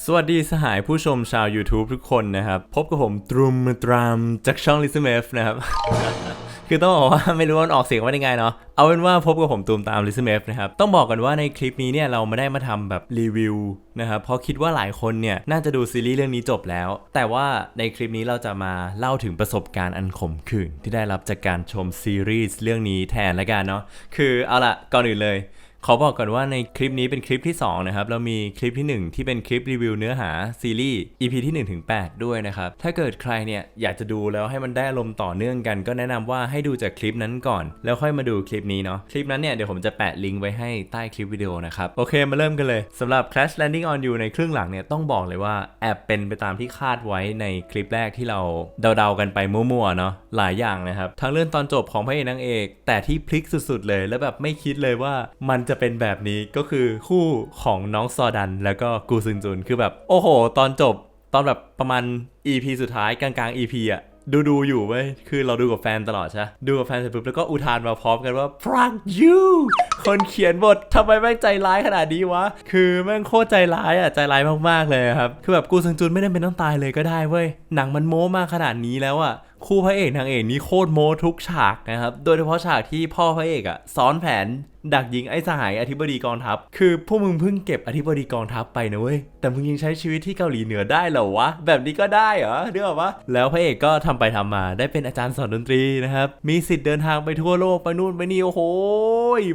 สวัสดีสหายผู้ชมชาว YouTube ทุกคนนะครับ พบกับผมตรุมตรามจากช่อง l i s m f นะครับ คือต้องบอกว่าไม่รู้ว่าออกเสียงว่ายังไงเนาะเอาเป็นว่าพบกับผมตูมตาม l i s m f นะครับ ต้องบอกกันว่าในคลิปนี้เนี่ยเราไม่ได้มาทำแบบรีวิวนะครับเพราะคิดว่าหลายคนเนี่ยน่าจะดูซีรีส์เรื่องนี้จบแล้ว แต่ว่าในคลิปนี้เราจะมาเล่าถึงประสบการณ์อันขมขื่นที่ได้รับจากการชมซีรีส์เรื่องนี้แทนละกันเนาะคือเอาละก่อนอื่นเลย ขอบอกก่อนว่าในคลิปนี้เป็นคลิปที่ 2 นะครับ เรามีคลิปที่ 1 ที่เป็นคลิปรีวิวเนื้อหาซีรีส์ EP ที่1ถึง8ด้วยนะครับ ถ้าเกิดใครเนี่ยอยากจะดูแล้วให้มันได้อารมณ์ต่อเนื่องกัน ก็แนะนำว่าให้ดูจากคลิปนั้นก่อน แล้วค่อยมาดูคลิปนี้เนาะคลิปนั้นเนี่ยเดี๋ยวผมจะแปะลิงก์ไว้ให้ใต้คลิปวิดีโอนะครับ โอเคมาเริ่มกันเลยสำหรับ Crash Landing on You ในครึ่งหลังเนี่ยต้องบอกเลยว่าแอบเป็นไปตามที่คาดไว้ในคลิปแรกที่เราเดาๆกันไปมั่วๆเนาะหลายอย่างนะครับทั้งเรื่องตอนจบของพระเอกนางเอก แต่ที่พลิกสุด ๆ เลย แล้วแบบไม่คิดเลยว่ามันจะจะเป็นแบบนี้ก็คือคู่ของน้องซอดันแล้วก็กูซึงจุนคือแบบ โอ้โห ตอนจบตอนแบบประมาณ EP สุดท้ายกลางๆ EP อะดูดูอยู่เว้ย คือเราดูกับแฟนตลอดใช่ ดูกับแฟนเสร็จปุ๊บแล้วก็อุทานมาพร้อมกันว่า prank you คนเขียนบททำไมแม่งใจร้ายขนาดนี้วะ คือแม่งโคตรใจร้ายอะ ใจร้ายมากๆเลยครับ คือแบบกูซึงจุนไม่ได้เป็นต้องตายเลยก็ได้เว้ย หนังมันโม้มากขนาดนี้แล้วอะ คู่พระเอกนางเอกนี่โคตรโมทุกฉากนะครับ โดยเฉพาะฉากที่พ่อพระเอกอะซ้อนแผนดักยิงไอ้สหายอธิบดีกองทัพ คือพวกมึงเพิ่งเก็บอธิบดีกองทัพไปนะเว้ย แต่มึงยังใช้ชีวิตที่เกาหลีเหนือได้เหรอวะ แบบนี้ก็ได้เหรอเดี๋ยววะแล้วพระเอกก็ทำไปทำมาได้เป็นอาจารย์สอนดนตรีนะครับ มีสิทธิ์เดินทางไปทั่วโลกไปนู่นไปนี่โอ้โห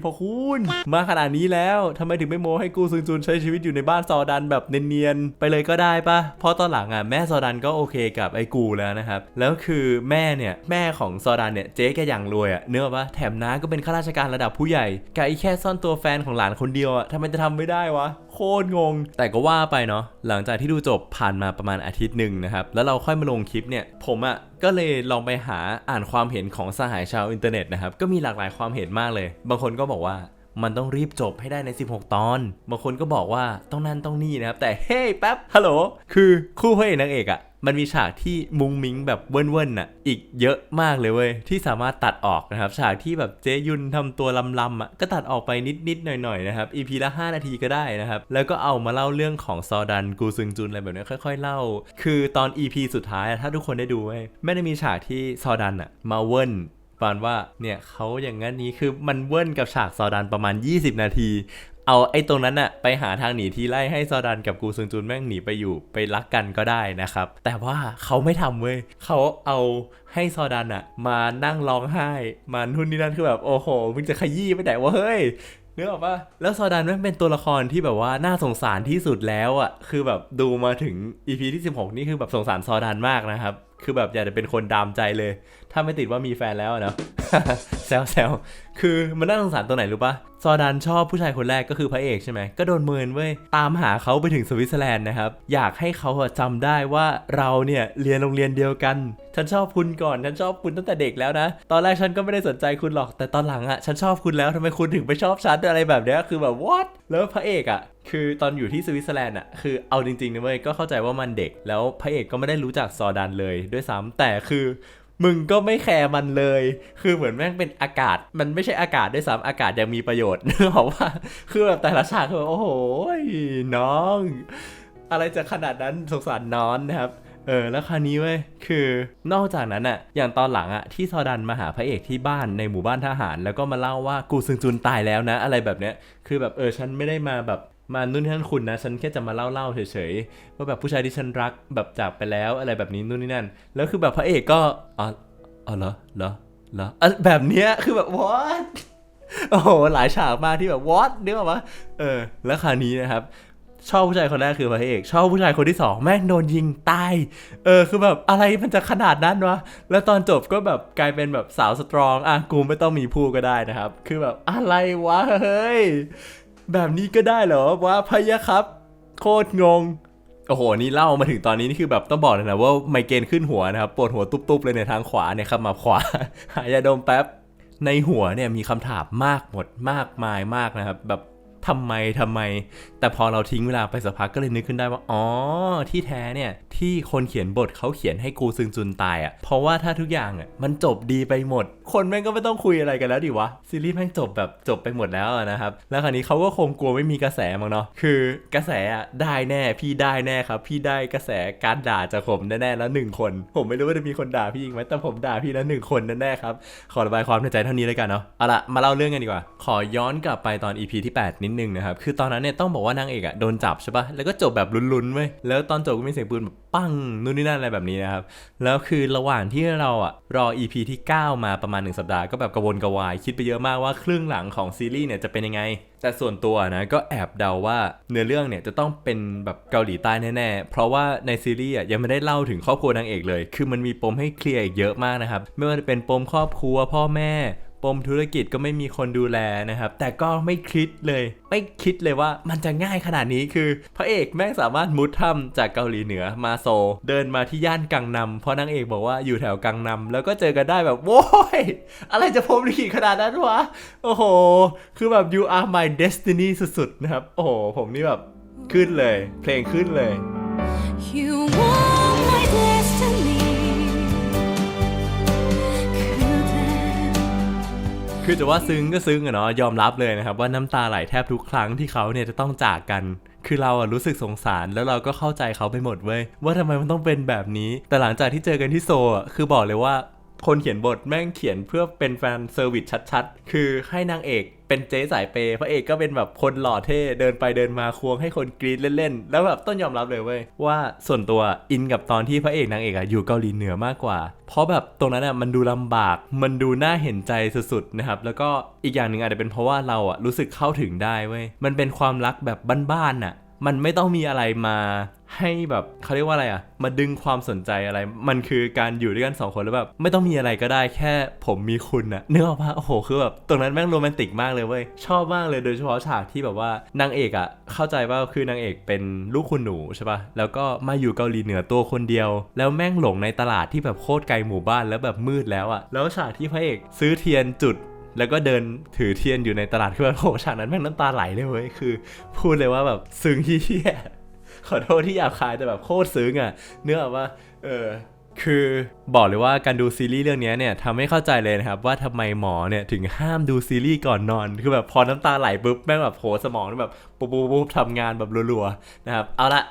พอคุณมาขนาดนี้แล้วทำไมถึงไม่โมให้กูซึงจุนใช้ชีวิตอยู่ในบ้านซอดันแบบเนียนๆไปเลยก็ได้ปะเพราะตอนหลังอะแม่ซอดันก็โอเคกับไอ้กูแล้วนะครับ แล้วคือแม่เนี่ย แม่ของซอดันเนี่ย เจ๊แกอย่างรวยอะเนื้อปะแถมน้าก็เป็นข้าราชการระดับผู้ใหญ่กไอ้แค่ซ่อนตัวแฟนของหลานคนเดียวอะทำไมจะทำไม่ได้วะ โคตรงง แต่ก็ว่าไปเนาะหลังจากที่ดูจบผ่านมาประมาณอาทิตย์หนึ่งนะครับ แล้วเราค่อยมาลงคลิปเนี่ย ผมอะ่ะก็เลยลองไปหาอ่านความเห็นของสหายชาวอินเทอร์เน็ตนะครับก็มีหลากหลายความเห็นมากเลย บางคนก็บอกว่ามันต้องรีบจบให้ได้ใน 16 ตอน บางคนก็บอกว่าต้องนั่นต้องนี่นะครับ แต่เฮ้ยแป๊บ ฮัลโหล คือคู่พระเอกนางเอกอะ่ะ มันมีฉากที่มุงมิงแบบเว่นๆน่ะ อีกเยอะมากเลยเว้ยที่สามารถตัดออกนะครับ ฉากที่แบบเจยุนทำตัวลำๆอะก็ตัดออกไปนิดๆหน่อยๆนะครับ EP ละ 5 นาทีก็ได้นะครับ แล้วก็เอามาเล่าเรื่องของซอดันกูซึงจุนอะไรแบบนี้ค่อย ๆ เล่า คือตอน EP สุดท้ายถ้าทุกคนได้ดูเว้ยไม่ได้มีฉากที่ซอดันอะมาเว่นปานว่าเนี่ยเขาอย่างนั้นนี้คือมันเว่นกับฉากซอดันประมาณ 20 นาที เอาไอ้ตรงนั้นอะไปหาทางหนีทีไล่ให้ซอดันกับกูซึงจุนแม่งหนีไปอยู่ไปรักกันก็ได้นะครับ แต่ว่าเขาไม่ทำเว้ยเขาเอาให้ซอดันอะมานั่งร้องไห้ มานู่นนี่นั่นคือแบบโอ้โหมึงจะขยี้ไปไหนวะเฮ้ยนึกออกปะแล้วซอดันแม่งเป็นตัวละครที่แบบว่าน่าสงสารที่สุดแล้วอะคือแบบดูมาถึง EP ที่ 16 นี่คือแบบสงสารซอดันมากนะครับ คือแบบอยากจะเป็นคนดามใจเลย ถ้าไม่ติดว่ามีแฟนแล้วเนาะแซวแซวคือมันน่าสงสารตัวไหนรู้ปะซอดันชอบผู้ชายคนแรกก็คือพระเอกใช่ไหมก็โดนเมินเว้ย ตามหาเขาไปถึงสวิตเซอร์แลนด์นะครับ อยากให้เขาอะจำได้ว่าเราเนี่ยเรียนโรงเรียนเดียวกัน ฉันชอบคุณก่อน ฉันชอบคุณตั้งแต่เด็กแล้วนะ ตอนแรกฉันก็ไม่ได้สนใจคุณหรอกแต่ตอนหลังอะฉันชอบคุณแล้วทำไมคุณถึงไปชอบฉันอะไรแบบเนี้ยคือแบบ what แล้วพระเอกอะ คือตอนอยู่ที่สวิตเซอร์แลนด์อะคือเอาจริงๆนะเว้ยก็เข้าใจว่ามันเด็ก แล้วพระเอกก็ไม่ได้รู้จักซอดันเลยด้วยซ้ำแต่คือมึงก็ไม่แคร์มันเลย คือเหมือนแม่งเป็นอากาศ มันไม่ใช่อากาศด้วยซ้ำอากาศยังมีประโยชน์นึกออกว่า คือแบบแต่ละฉากคือแบบโอ้โห น้อง อะไรจะขนาดนั้นสงสารน้อนนะครับ เออ แล้วคราวนี้เว้ย คือนอกจากนั้นอะอย่างตอนหลังอะที่ซอดันมาหาพระเอกที่บ้านในหมู่บ้านทหาร แล้วก็มาเล่าว่ากูซึงจุนตายแล้วนะ อะไรแบบเนี้ย คือแบบเออ ฉันไม่ได้มาแบบ มานู่นนี่นั่นคุณนะ ฉันแค่จะมาเล่าเล่าๆเฉยๆว่าแบบผู้ชายที่ฉันรักแบบจากไปแล้วอะไรแบบนี้นู่นนี่นั่น แล้วคือแบบพระเอกก็อ๋ออ๋อเหรอเหรอเหรออแบบเนี้ยคือแบบ what โอ้โหหลายฉากมากที่แบบ what นึกออกปะเออ แล้วคราวนี้นะครับ ชอบผู้ชายคนแรกคือพระเอกชอบผู้ชายคนที่สองแม่งโดนยิงตายเออคือแบบอะไรมันจะขนาดนั้นวะแล้วตอนจบก็แบบกลายเป็นแบบสาวสตรองอะกูไม่ต้องมีผู้ก็ได้นะครับ คือแบบอะไรวะเฮ้ย แบบนี้ก็ได้เหรอวะพะยะครับ โคตรงง โอ้โห นี่เล่ามาถึงตอนนี้นี่คือแบบต้องบอกเลยนะว่าไมเกรนขึ้นหัวนะครับปวดหัวตุบๆเลยในทางขวาเนี่ยครับมาขวา หายาดมแป๊บ ในหัวเนี่ยมีคำถามมากหมดมากมายมากนะครับแบบ ทำไมทำไม แต่พอเราทิ้งเวลาไปสักพักก็เลยนึกขึ้นได้ว่า อ๋อ ที่แท้เนี่ย ที่คนเขียนบทเขาเขียนให้กูซึงจุนตายอะ่ะ เพราะว่าถ้าทุกอย่างอะมันจบดีไปหมด คนแม่งก็ไม่ต้องคุยอะไรกันแล้วดิวะ ซีรีส์แม่งจบแบบจบไปหมดแล้วนะครับ แล้วคราวนี้เขาก็คงกลัวไม่มีกระแสมั้งเนาะ คือกระแสอะได้แน่ พี่ได้แน่ครับ พี่ได้กระแสการด่าจากผมแน่ๆแล้วหนึ่งคน ผมไม่รู้ว่าจะมีคนด่าพี่อีกไหมแต่ผมด่าพี่แล้วหนึ่งคนแน่ๆครับ ขอระบายความในใจเท่านี้เลยกันเนาะ เอาละมาเล่าเรื่องกันดีกว่า ขอย้อนกลับไปตอน EP ที่ 8 นิดนึงนะครับ คือตอนนั้นเนี่ยต้องบอกว่านางเอกอะโดนจับใช่ปะแล้วก็จบแบบลุ้นๆเว้ย แล้วตอนจบก็มีเสียงปืนแบบปั้งนู่นนี่นั่นอะไรแบบนี้นะครับ แล้วคือระหว่างที่เราอะรอ EP ที่ 9 มาประมาณ 1 สัปดาห์ก็แบบกระวนกระวาย คิดไปเยอะมากว่าครึ่งหลังของซีรีส์เนี่ยจะเป็นยังไง แต่ส่วนตัวนะก็แอบเดาว่าเนื้อเรื่องเนี่ยจะต้องเป็นแบบเกาหลีใต้แน่ๆ เพราะว่าในซีรีส์อะยังไม่ได้เล่าถึงครอบครัวนางเอกเลย คือมันมีปมให้เคลียร์อีกเยอะมากนะครับ ไม่ว่าจะเป็นปมครอบครัวพ่อแม่ ปมธุรกิจก็ไม่มีคนดูแลนะครับ แต่ก็ไม่คิดเลย ไม่คิดเลยว่ามันจะง่ายขนาดนี้คือ พระเอกแม่งสามารถมุดถ้ำจากเกาหลีเหนือมาโซ เดินมาที่ย่านกังนำเพราะนางเอกบอกว่าอยู่แถวกังนำแล้วก็เจอกันได้แบบโว้ยอะไรจะพรมลิขิตขนาดนั้นวะ โอ้โห คือแบบ you are my destiny สุดๆนะครับ โอ้โห ผมนี่แบบขึ้นเลย เพลงขึ้นเลย You คือจะว่าซึ้งก็ซึ้งอะเนาะยอมรับเลยนะครับ ว่าน้ำตาไหลแทบทุกครั้งที่เขาเนี่ยจะต้องจากกัน คือเราอะรู้สึกสงสารแล้วเราก็เข้าใจเขาไปหมดเว้ยว่าทำไมมันต้องเป็นแบบนี้ แต่หลังจากที่เจอกันที่โซอะคือบอกเลยว่า คนเขียนบทแม่งเขียนเพื่อเป็นแฟนเซอร์วิสชัดๆ คือให้นางเอกเป็นเจ๊สายเปย์พระเอกก็เป็นแบบคนหล่อเท่เดินไปเดินมาควงให้คนกรีดเล่นๆ แล้วแบบต้องยอมรับเลยเว้ยว่าส่วนตัวอินกับตอนที่พระเอกนางเอกอะอยู่เกาหลีเหนือมากกว่า เพราะแบบตรงนั้นอะมันดูลำบาก มันดูน่าเห็นใจสุดๆนะครับ แล้วก็อีกอย่างหนึ่งอาจจะเป็นเพราะว่าเราอะรู้สึกเข้าถึงได้เว้ยมันเป็นความรักแบบบ้านๆน่ะ มันไม่ต้องมีอะไรมาให้แบบเขาเรียกว่าอะไรอะ มาดึงความสนใจอะไร มันคือการอยู่ด้วยกันสองคนแล้วแบบไม่ต้องมีอะไรก็ได้แค่ผมมีคุณอะเนื้อออกปะโอ้โหคือแบบตรงนั้นแม่งโรแมนติกมากเลยเว้ยชอบมากเลยโดยเฉพาะฉากที่แบบว่านางเอกอะเข้าใจว่าคือนางเอกเป็นลูกคุณหนูใช่ปะแล้วก็มาอยู่เกาหลีเหนือตัวคนเดียว แล้วแม่งหลงในตลาดที่แบบโคตรไกลหมู่บ้านแล้วแบบมืดแล้วอะแล้วฉากที่พระเอกซื้อเทียนจุด แล้วก็เดินถือเทียนอยู่ในตลาดคือแบบโอ้โหฉากนั้นแม่งน้ำตาไหลเลยเว้ยคือ พูดเลยว่าแบบซึ้งเฮียขอโทษที่หยาบคายแต่แบบโคตรซึ้งอะเนื้อว่าเออคือบอกเลยว่าการดูซีรีส์เรื่องนี้เนี่ยทำให้เข้าใจเลยนะครับว่าทำไมหมอเนี่ยถึงห้ามดูซีรีส์ก่อนนอน คือแบบพอน้ำตาไหลปุ๊บแม่งแบบโหสมองแบบปุ๊บปุ๊บปุ๊บทำงานแบบรัวๆนะครับเอาละ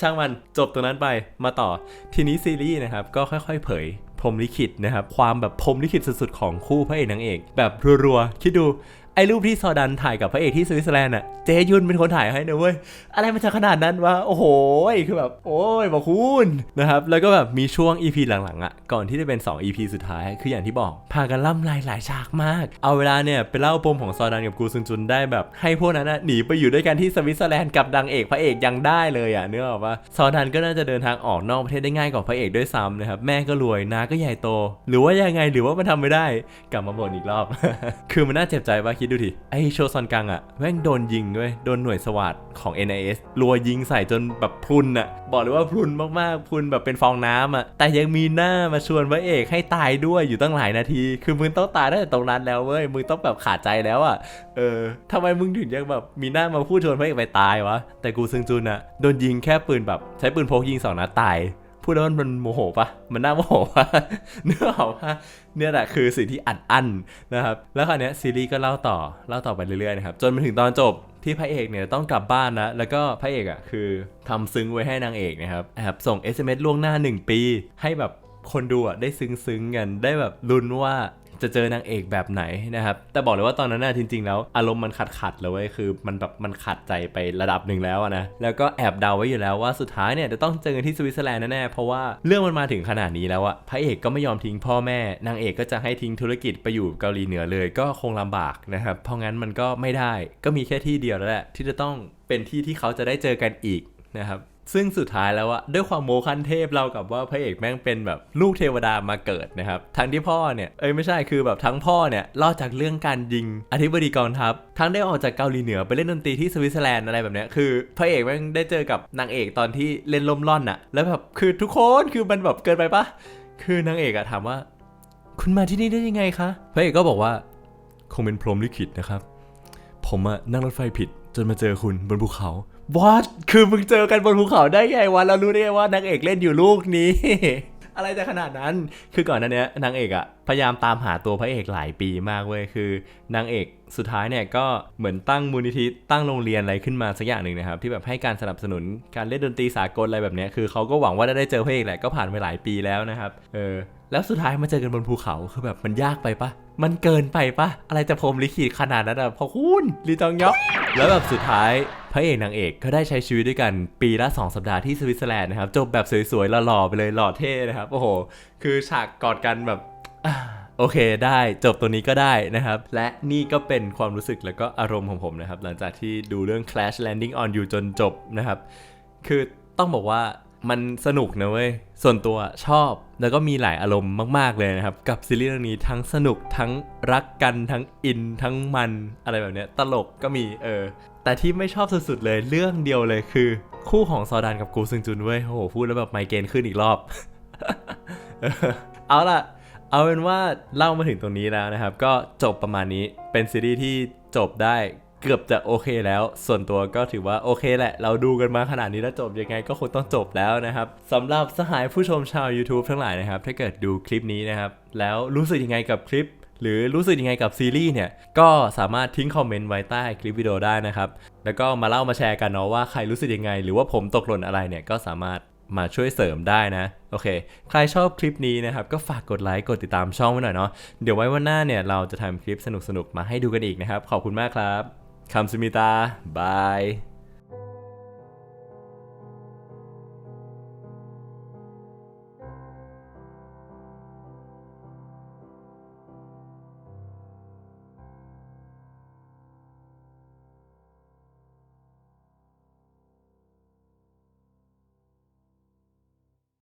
ช่างมันจบตรงนั้นไปมาต่อทีนี้ซีรีส์นะครับก็ค่อย ๆ เผย พรมลิขิตนะครับ ความแบบพรมลิขิตสุดๆของคู่พระเอกนางเอก แบบรัวๆ คิดดู ไอ้รูปที่ซอดันถ่ายกับพระเอกที่สวิตเซอร์แลนด์อะเจยุนเป็นคนถ่ายให้นะเว้ย อะไรมันจะขนาดนั้นวะ โอ้โห คือแบบ โอ้ยบอกคุณนะครับ แล้วก็แบบมีช่วง EP หลังๆอะก่อนที่จะเป็น 2 EP สุดท้าย คืออย่างที่บอก พากันล่ำลายหลายฉากมาก เอาเวลาเนี่ยไปเล่าปมของซอดันกับกูซึงจุนได้แบบ ให้พวกนั้นน่ะหนีไปอยู่ด้วยกันที่สวิตเซอร์แลนด์กับดังเอกพระเอกยังได้เลยอะเนื้อออกปะซอดันก็น่าจะเดินทางออกนอกประเทศได้ง่ายกว่าพระเอกด้วยซ้ำนะครับ แม่ก็รวยน้าก็ใหญ่โต หรือว่ายังไงหรือว่ามันทำไม่ได้ กลับมาบ่นอีกรอบ คือมันน่าเจ็บใจว่าคิดดูทีไอโชซอนกังอะแม่งโดนยิงด้วยโดนหน่วยสวัสดของ NIS รัวยิงใส่จนแบบพรุนอะบอกเลยว่าพุนมากๆพุนแบบเป็นฟองน้ำอะแต่ยังมีหน้ามาชวนพระเอกให้ตายด้วยอยู่ตั้งหลายนาที คือมึงต้องตายตั้งแต่ตรงนั้นแล้วเว้ยมึงต้องแบบขาดใจแล้วอะเออทำไมมึงถึงยังแบบมีหน้ามาพูดชวนพระเอกไปตายวะแต่กูซึงจุนอะโดนยิงแค่ปืนแบบใช้ปืนพกยิงสองนัดตาย พูดแล้วมันโมโหปะมันน่าโมโหปะเนื้อออกปะเนี่ยแหละคือสิ่งที่อัดอั้นนะครับแล้วคราวเนี้ยซีรีส์ก็เล่าต่อเล่าต่อไปเรื่อยๆนะครับจนมาถึงตอนจบที่พระเอกเนี่ยต้องกลับบ้านนะแล้วก็พระเอกอะคือทำซึ้งไว้ให้นางเอกนะครับแอบส่ง SMS ล่วงหน้า 1 ปี ให้แบบคนดูอะได้ซึ้งๆกันได้แบบลุ้นว่า จะเจอนางเอกแบบไหนนะครับ แต่บอกเลยว่าตอนนั้นน่ะจริง ๆ แล้ว อารมณ์มันขัดขัดเลยเว้ยคือมันแบบมันขัดใจไประดับหนึ่งแล้วนะ แล้วก็แอบเดาไว้อยู่แล้วว่าสุดท้ายเนี่ยจะต้องเจอกันที่สวิตเซอร์แลนด์แน่ๆ เพราะว่าเรื่องมันมาถึงขนาดนี้แล้วอะพระเอกก็ไม่ยอมทิ้งพ่อแม่ นางเอกก็จะให้ทิ้งธุรกิจไปอยู่เกาหลีเหนือเลย ก็คงลำบากนะครับ เพราะงั้นมันก็ไม่ได้ ก็มีแค่ที่เดียวแล้วแหละที่จะต้องเป็นที่ที่เขาจะได้เจอกันอีกนะครับ ซึ่งสุดท้ายแล้วอะด้วยความโมคันเทพเรากับว่าพระเอกแม่งเป็นแบบลูกเทวดามาเกิดนะครับทั้งที่พ่อเนี่ยเอ้ยไม่ใช่คือแบบทั้งพ่อเนี่ยรอดจากเรื่องการยิงอธิบดีกองทัพทั้งได้ออกจากเกาหลีเหนือไปเล่นดนตรีที่สวิตเซอร์แลนด์อะไรแบบเนี้ยคือพระเอกแม่งได้เจอกับนางเอกตอนที่เล่นล่มล่อนอะแล้วแบบคือทุกคนคือมันแบบเกินไปปะคือนางเอกอะถามว่า คุณมาที่นี่ได้ยังไงคะพระเอกก็บอกว่าคงเป็นพรหมลิขิตนะครับผผมอะนั่งรถไฟผิด จนมาเจอคุณบนภูเขา What คือมึงเจอกันบนภูเขาได้ไงวะแล้วรู้ได้ไงว่านางเอกเล่นอยู่ลูกนี้ อะไรจะขนาดนั้น คือก่อนหน้าเนี้ยนางเอกอะพยายามตามหาตัวพระเอกหลายปีมากเว้ยคือนางเอกสุดท้ายเนี่ยก็เหมือนตั้งมูลนิธิตั้งโรงเรียนอะไรขึ้นมาสักอย่างหนึ่งนะครับ ที่แบบให้การสนับสนุนการเล่นดนตรีสากลอะไรแบบเนี้ยคือเขาก็หวังว่าจะได้เจอพระเอกแหละก็ผ่านไปหลายปีแล้วนะครับ เออ แล้วสุดท้ายมาเจอกันบนภูเขาคือแบบมันยากไปปะมันเกินไปปะอะไรจะพรหมลิขิตขนาดนั้นอะพอคุณลีจองยอกแล้วแบบสุดท้ายพระเอกนางเอกก็ได้ใช้ชีวิตด้วยกันปีละ 2 สัปดาห์ที่สวิตเซอร์แลนด์นะครับ จบแบบสวยๆหล่อๆไปเลยหล่อเท่นะครับ โอ้โห คือฉากกอดกันแบบโอเคได้จบตัวนี้ก็ได้นะครับ และนี่ก็เป็นความรู้สึกแล้วก็อารมณ์ของผมนะครับ หลังจากที่ดูเรื่อง Clash Landing on You จนจบนะครับ คือต้องบอกว่า มันสนุกนะเว้ย ส่วนตัวชอบแล้วก็มีหลายอารมณ์มากๆเลยนะครับ กับซีรีส์เรื่องนี้ทั้งสนุกทั้งรักกันทั้งอินทั้งมันอะไรแบบเนี้ยตลกก็มีเออ แต่ที่ไม่ชอบสุดๆเลยเรื่องเดียวเลยคือ คู่ของซอดานกับกูซึงจุนเว้ยโอ้โหพูดแล้วแบบไมเกรนขึ้นอีกรอบเออเอาล่ะ เอาเป็นว่าเล่ามาถึงตรงนี้แล้วนะครับ ก็จบประมาณนี้เป็นซีรีส์ที่จบได้ เกือบจะโอเคแล้ว ส่วนตัวก็ถือว่าโอเคแหละ เราดูกันมาขนาดนี้แล้วจบยังไงก็คงต้องจบแล้วนะครับสำหรับสหายผู้ชมชาว YouTube ทั้งหลายนะครับ ถ้าเกิดดูคลิปนี้นะครับ แล้วรู้สึกยังไงกับคลิปหรือรู้สึกยังไงกับซีรีส์เนี่ย ก็สามารถทิ้งคอมเมนต์ไว้ใต้คลิปวิดีโอได้นะครับ แล้วก็มาเล่ามาแชร์กันเนาะว่าใครรู้สึกยังไง หรือว่าผมตกหล่นอะไรเนี่ยก็สามารถมาช่วยเสริมได้นะ โอเค ใครชอบคลิปนี้นะครับ ก็ฝากกดไลค์กดติดตามช่องไว้หน่อยเนาะเดี๋ยวไว้วันหน้าเนี่ยเราจะทำคลิปสนุกๆมาให้ดูกันอีกนะครับ ขอบคุณมากครับ คำสมิตาบาย